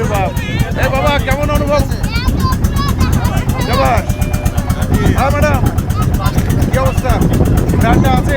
রে বাবা কেমন অনুভব? যাবার হ্যাঁ ম্যাডাম। কি অবস্থা? ব্যাটটা আছে?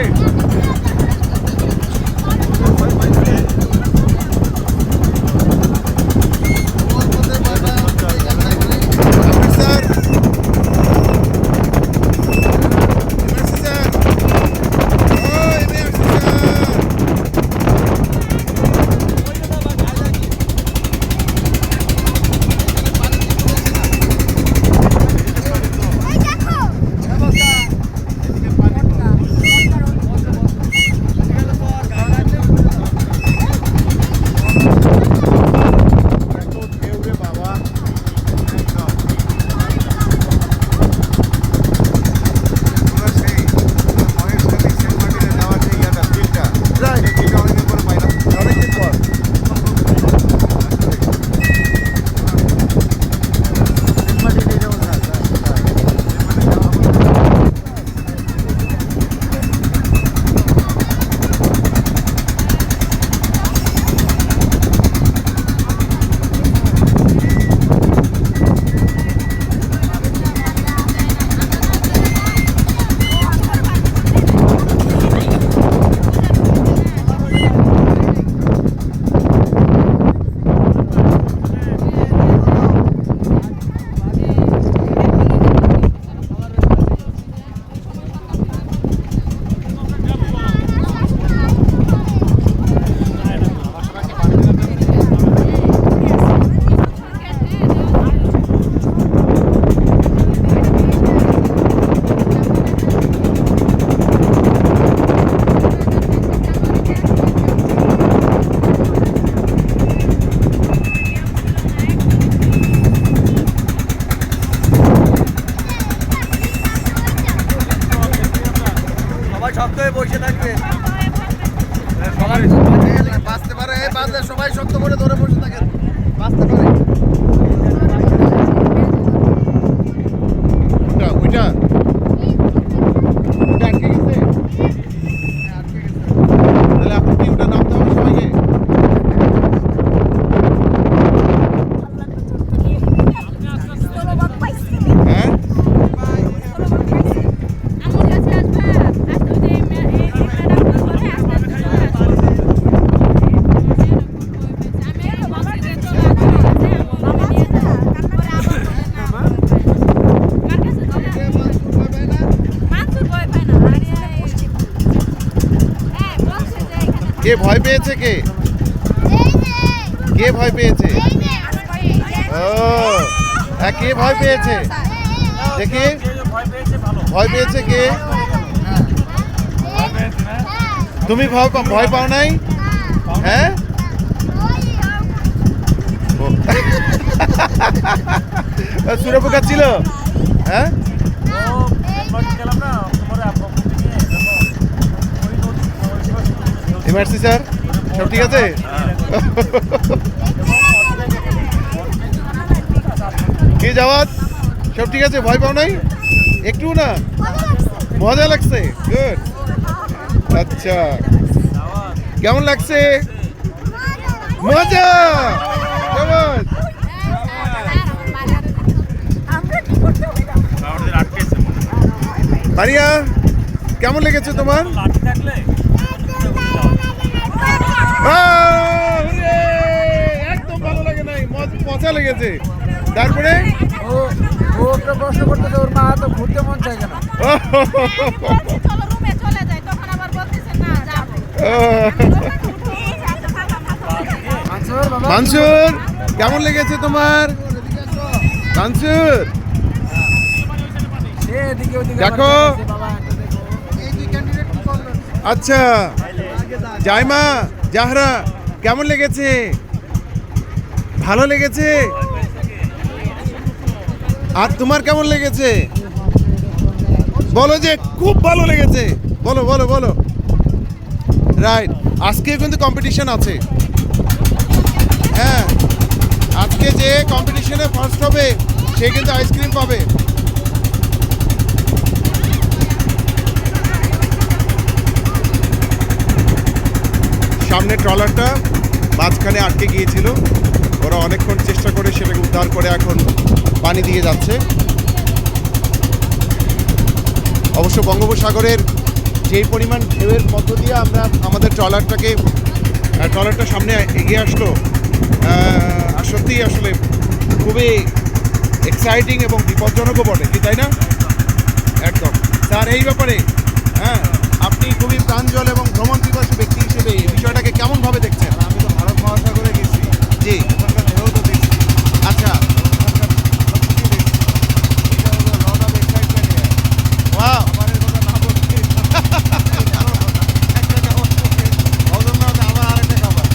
কে ভয় পেয়েছে কে? কে ভয় পেয়েছে? ও হ্যাঁ কে ভয় পেয়েছে? দেখি ভয় পেয়েছে কে? তুমি ভয় পাও নাই? হ্যাঁ? ও। সুরে পোকা ছিল? হ্যাঁ? MRC sir? সব ঠিক আছে? কি যাওয়াত সব ঠিক আছে? ভয় পাও নাই? একটু না? মজা লাগছে। গুড আচ্ছা। কেমন লাগছে? মজা! কেমন কেমন লেগেছে তোমার? হুররে! একদম ভালো লাগে নাই মজ- মজা লেগেছে। তারপরে? ও ও একটা প্রশ্ন করতেছে ওর মা তো ঘুরতে মন চায় কেন চলো রুমে চলে যাই তখন আবার বলতেছে না যাব মানসুর কেমন লেগেছে তোমার? মানসুর। সে এদিকে ওদিকে দেখো। আচ্ছা জাইমা। জাহরা, কেমন লেগেছে? ভালো লেগেছে? আর তোমার কেমন লেগেছে? বলো যে, খুব ভালো লেগেছে। বলো বলো বলো। রাইট আজকে কিন্তু কম্পিটিশন আছে। হ্যাঁ আজকে যে কম্পিটিশনে ফার্স্ট হবে, সে কিন্তু আইসক্রিম পাবে। সামনে ট্রলারটা মাঝখানে আটকে গিয়েছিল। ওরা অনেকক্ষণ চেষ্টা করে সেটাকে উদ্ধার করে এখন পানি দিয়ে যাচ্ছে। অবশ্য বঙ্গোপসাগরের যেই পরিমাণ ঢেউয়ের মধ্য দিয়ে আমরা আমাদের ট্রলারটাকে ট্রলারটা সামনে এগিয়ে আসলো সত্যিই আসলে খুবই এক্সাইটিং এবং বিপজ্জনকও বটে, কি তাই না? একদম। স্যার, এই ব্যাপারে হ্যাঁ আপনি খুবই প্রাঞ্জল এবং ভ্রমণ পিপাসু ব্যক্তি হিসেবে এই বিষয়টাকে কেমনভাবে দেখছেন আমি তো ভারত মহাসাগরে গেছি জি ওখানকার ঢেউ তো দেখছি আচ্ছা ওখানকার সবকিছু দেখছি এটা হলো লট অফ এক্সাইটমেন্ট ওয়াও আমার এর কথা না বলছি একটা খাবার ওজন না হলে আবার আরেকটা খাবার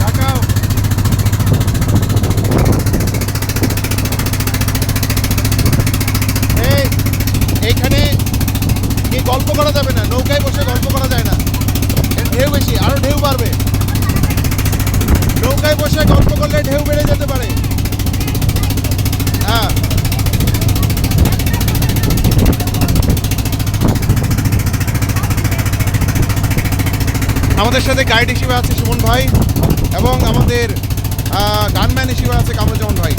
তাকাও এই এইখানে কি গল্প করা যাবে না নৌকায় বসে গল্প করা যায় না এর ঢেউ বেশি আরও ঢেউ বাড়বে নৌকায় বসে গল্প করলে ঢেউ বেড়ে যেতে পারে হ্যাঁ আমাদের সাথে গাইড হিসেবে আছে সুমন ভাই এবং আমাদের গানম্যান হিসেবে আছে কামরুজ্জামান ভাই।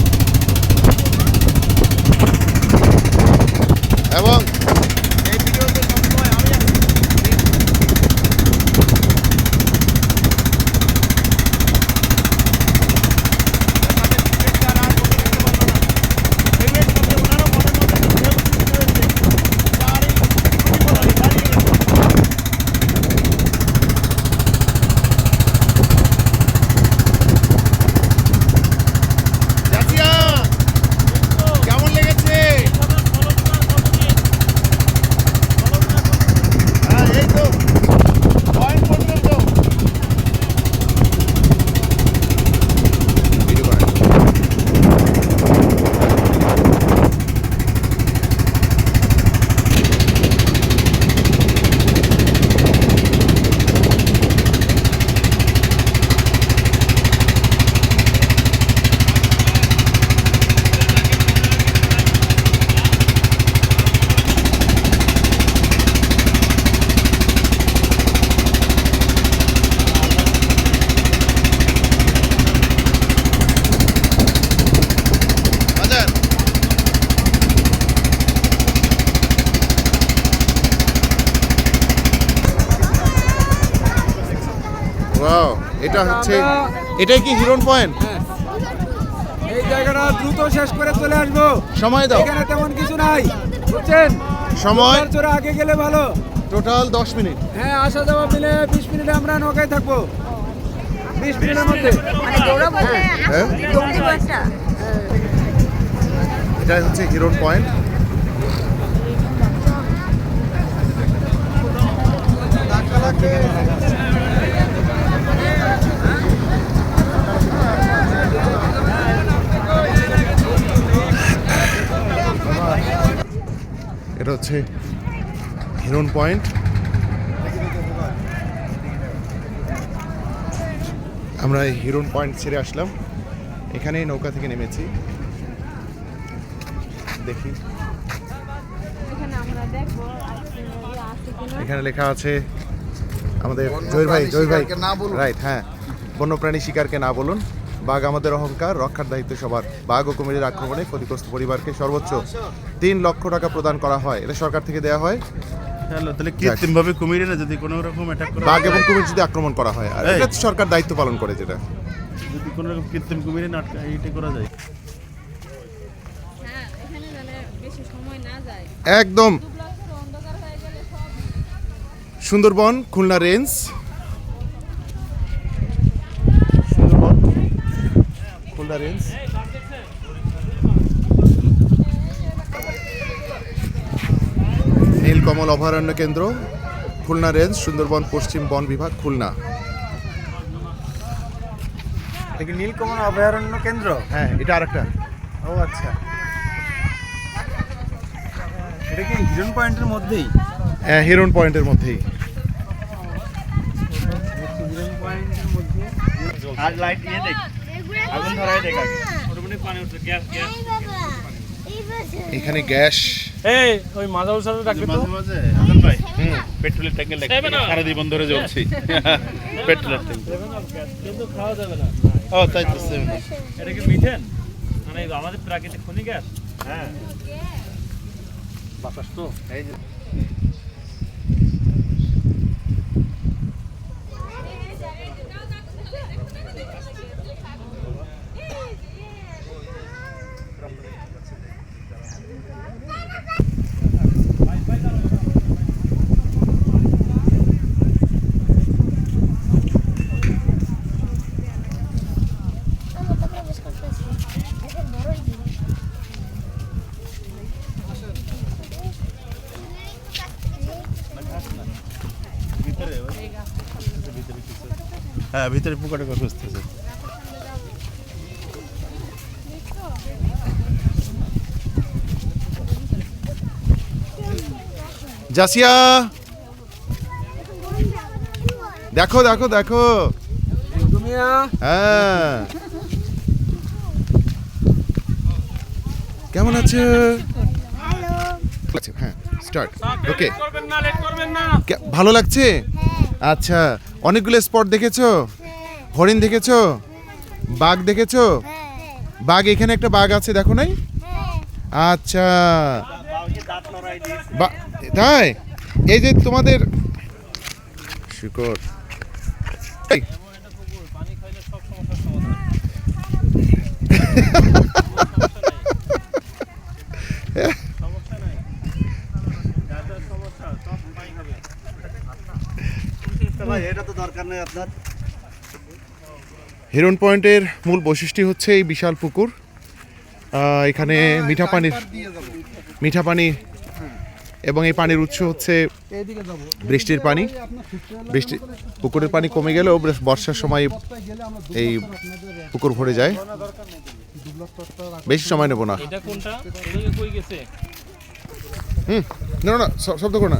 এবং এই ভিডিওতে সবসময় আমি আছি জাসিয়া কেমন লেগেছে হ্যাঁ এই তো পয়েন্ট পর্যন্ত ভিডিও করেন। বাজার ওয়াও এটা হচ্ছে এটাই কি হিরন পয়েন্ট এই জায়গাটা দ্রুত শেষ করে চলে আসব। সময় দাও। এখানে তেমন কিছু নাই। বুঝছেন? সময়। চোরা আগে গেলে ভালো। টোটাল দশ মিনিট। হ্যাঁ আসা যাওয়া মিলে বিশ মিনিটে আমরা নৌকায় থাকব। বিশ মিনিটের মধ্যে। মানে দৌড়াবো হ্যাঁ। দৌড়িব একটা এটা হচ্ছে হিরন পয়েন্ট এটা হচ্ছে হিরন পয়েন্ট। আমরা এই হিরন পয়েন্ট ছেড়ে আসলাম। এখানেই নৌকা থেকে নেমেছি। দেখি। এখানে লেখা আছে আমাদের জয় ভাই জয় ভাই রাইট হ্যাঁ। বন্যপ্রাণী শিকারকে না বলুন। বাঘ আমাদের অহংকার রক্ষার দায়িত্ব সবার। বাঘ ও কুমিরের আক্রমণে ক্ষতিগ্রস্ত পরিবারকে সর্বোচ্চ তিন লক্ষ টাকা প্রদান করা হয়। এটা সরকার থেকে দেওয়া হয়। তাহলে কৃত্রিম ভাবে কুমিরে না যদি কোনো রকম অ্যাটাক করা? বাঘ এবং কুমির যদি আক্রমণ করা হয়। আর এটা সরকার দায়িত্ব পালন করে যেটা। যদি কোনো রকম কৃত্রিম কুমিরে এইটা করা যায়? হ্যাঁ এখানে বেশি সময় না যায়। একদম। দুবলা করে অন্ধকার হয়ে গেলে সব সুন্দরবন খুলনা রেঞ্জ। খুলনা রেঞ্জ নীলকমল অভয়ারণ্য কেন্দ্র খুলনা রেঞ্জ সুন্দরবন পশ্চিম বন বিভাগ খুলনা। নীলকমল অভয়ারণ্য কেন্দ্র? হ্যাঁ এটা আরেকটা। ও আচ্ছা। এটা কি হিরন পয়েন্টের মধ্যেই? হ্যাঁ হিরন পয়েন্টের মধ্যেই। হিরন পয়েন্টের মধ্যে। আর লাইট দিয়ে দেখ। আগুন ধরায় দেখ আগে ওটা পানি উঠছে গ্যাস গ্যাস। এখানে গ্যাস। এই ওই মাজাউল সাথে ডাকবে তো। মাঝে ভাই পেট্রোলের ট্যাঙ্কে লেগে সারা জীবন ধরে জ্বলছি। পেট্রোলের ট্যাঙ্ক কিন্তু খাওয়া যাবে না। ও তাই তো same না। এটা কি মিথেন মানে আমাদের প্রাকৃতিক খনি গ্যাস? হ্যাঁ। বাতাস তো। ভিতরে ওই- ভিতরে কিছু হ্যাঁ ভিতরে পোকাটা খুঁজতেছে জাসিয়া! দেখো দেখো দেখো। হ্যাঁ। কেমন আছো? আচ্ছা, হ্যাঁ স্টার্ট ওকে ভালো লাগছে? আচ্ছা। অনেকগুলো স্পট দেখেছ? হরিণ দেখেছ? বাঘ দেখেছ? বাঘ, এখানে একটা বাঘ আছে, দেখো নাই? আচ্ছা। তাই? এই যে তোমাদের শিকড় এই, ভাই এটা তো দরকার নেই আপনার? হিরন পয়েন্টের মূল বৈশিষ্ট্য হচ্ছে এই বিশাল পুকুর। এখানে মিঠা পানির মিঠা পানি এবং এই পানির উৎস হচ্ছে বৃষ্টির পানি। বৃষ্টি পুকুরের পানি কমে গেলেও বর্ষার সময় এই পুকুর ভরে যায়। বেশি সময় নেব না। এটা কোনটা? ওদিকে কই গেছে? হুম না শব্দ করো না।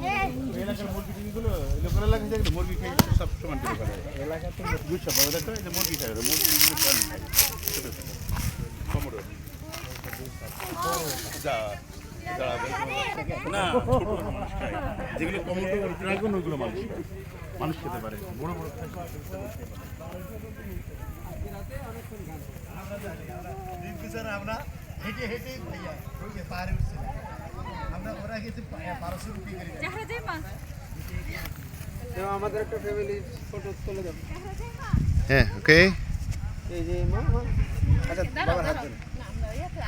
মুরগি খাই সব সমান করে মুরগি মুরগি প্রাণী যা না মানুষ খেতে পারে বড় বড় আমরা হেঁটে হেঁটে আমরা ওরা গেছে বারোশো রুপি করে। আমাদের একটা ফ্যামিলি ফটো তুলে দেবো। হ্যাঁ ওকে। এই যে মা মা। আচ্ছা বাবার হাত ধরে।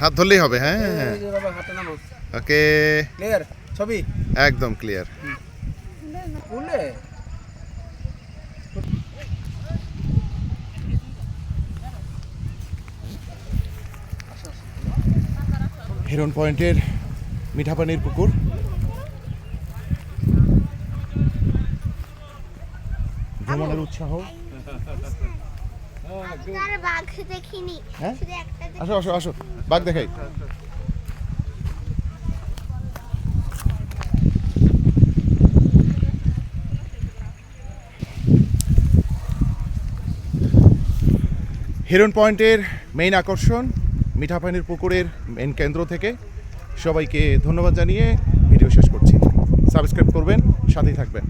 হাত ধরলেই হবে হ্যাঁ এই যে হাতে নামো। ওকে। ক্লিয়ার ছবি? একদম ক্লিয়ার খুলে হিরন পয়েন্টের মিঠাপানির পুকুর উৎসাহ। হ্যাঁ? আসো আসো আসো। বাঘ দেখাই। হিরন পয়েন্টের মেইন আকর্ষণ, মিঠাপানির পুকুরের মেইন কেন্দ্র থেকে সবাইকে ধন্যবাদ জানিয়ে ভিডিও শেষ করছি। সাবস্ক্রাইব করবেন, সাথেই থাকবেন।